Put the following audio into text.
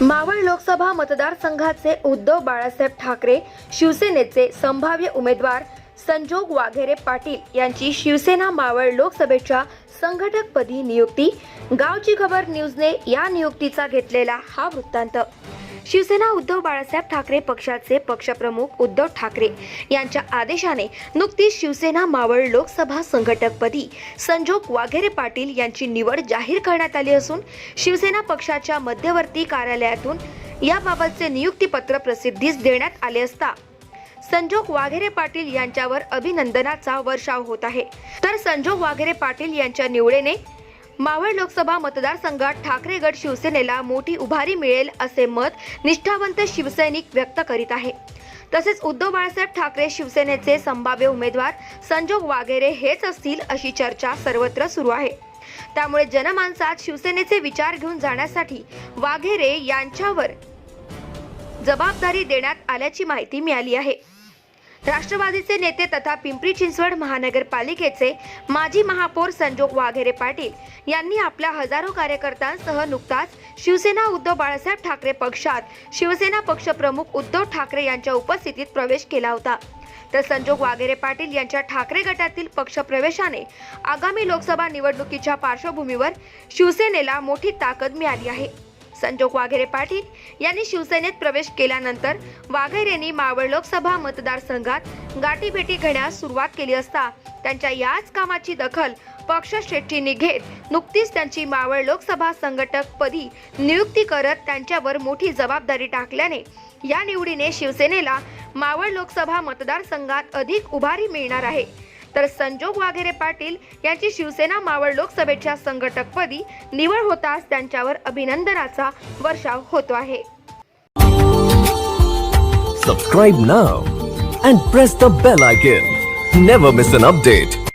मावळ लोकसभा मतदारसंघाचे उद्धव बाळासाहेब ठाकरे शिवसेनेचे संभाव्य उमेदवार संजोग वाघेरे पाटील यांची शिवसेना मावळ लोकसभेच्या संघटकपदी नियुक्ती. गावची खबर न्यूजने या नियुक्तीचा घेतलेला हा वृत्तांत. शिवसेना उद्धव बाळासाहेब ठाकरे पक्षाचे पक्षप्रमुख उद्धव ठाकरे यांच्या आदेशाने नुकतीच शिवसेना मावळ लोकसभा संघटकपदी संजोग वाघेरे पाटील यांची निवड जाहीर करण्यात आली असून शिवसेना पक्षाच्या मध्यवर्ती कार्यालयातून याबाबतचे नियुक्तीपत्र प्रसिद्धीस देण्यात आले असता संजोग वाघेरे पाटील यांच्यावर अभिनंदनाचा वर्षाव होत आहे. तर संजोग वाघेरे पाटील यांच्या निवडीने मावळ लोकसभा मतदारसंघात ठाकरे गट शिवसेनेला मोठी उभारी मिळेल असे मत निष्ठावंत शिवसैनिक व्यक्त करीत आहे. तसेच उद्धव बाळासाहेब ठाकरे शिवसेनेचे संभाव्य उमेदवार संजोग वाघेरे हेच असतील अशी चर्चा सर्वत्र सुरू आहे. त्यामुळे जनमानसात शिवसेनेचे विचार घेऊन जाण्यासाठी वाघेरे यांच्यावर जबाबदारी देण्यात आल्याची माहिती मिळाली आहे. राष्ट्रवादीचे नेते तथा पिंपरी चिंचवड महानगरपालिकेचे माजी महापौर संजोग वाघेरे पाटील यांनी आपल्या हजारो कार्यकर्त्यांसह नुकताच शिवसेना उद्धव बाळासाहेब ठाकरे पक्षात शिवसेना पक्षप्रमुख उद्धव ठाकरे यांच्या उपस्थितीत प्रवेश केला होता. तर संजोग वाघेरे पाटील यांच्या ठाकरे गटातील पक्षप्रवेशाने आगामी लोकसभा निवडणुकीच्या पार्श्वभूमीवर शिवसेनेला मोठी ताकद मिळाली आहे. संजोग वाघेरे पाटील यांनी शिवसेनेत प्रवेश केल्यानंतर वाघेरेंनी मावळ लोकसभा मतदारसंघात गाठीभेटी घेण्यास सुरुवात केली असता त्यांच्या याच कामाची दखल पक्ष शेट्टींनी घेत नुकतीच त्यांची मावळ लोकसभा संघटक पदी नियुक्ती करत त्यांच्यावर मोठी जबाबदारी टाकल्याने या निवडीने शिवसेनेला मावळ लोकसभा मतदारसंघात अधिक उभारी मिळणार आहे. तर संजोग वाघेरे पाटील यांची शिवसेना मावळ लोकसभेच्या संघटकपदी निवड होताच त्यांच्यावर अभिनंदनाचा वर्षाव होतो आहे. Subscribe now and press the bell icon never miss an update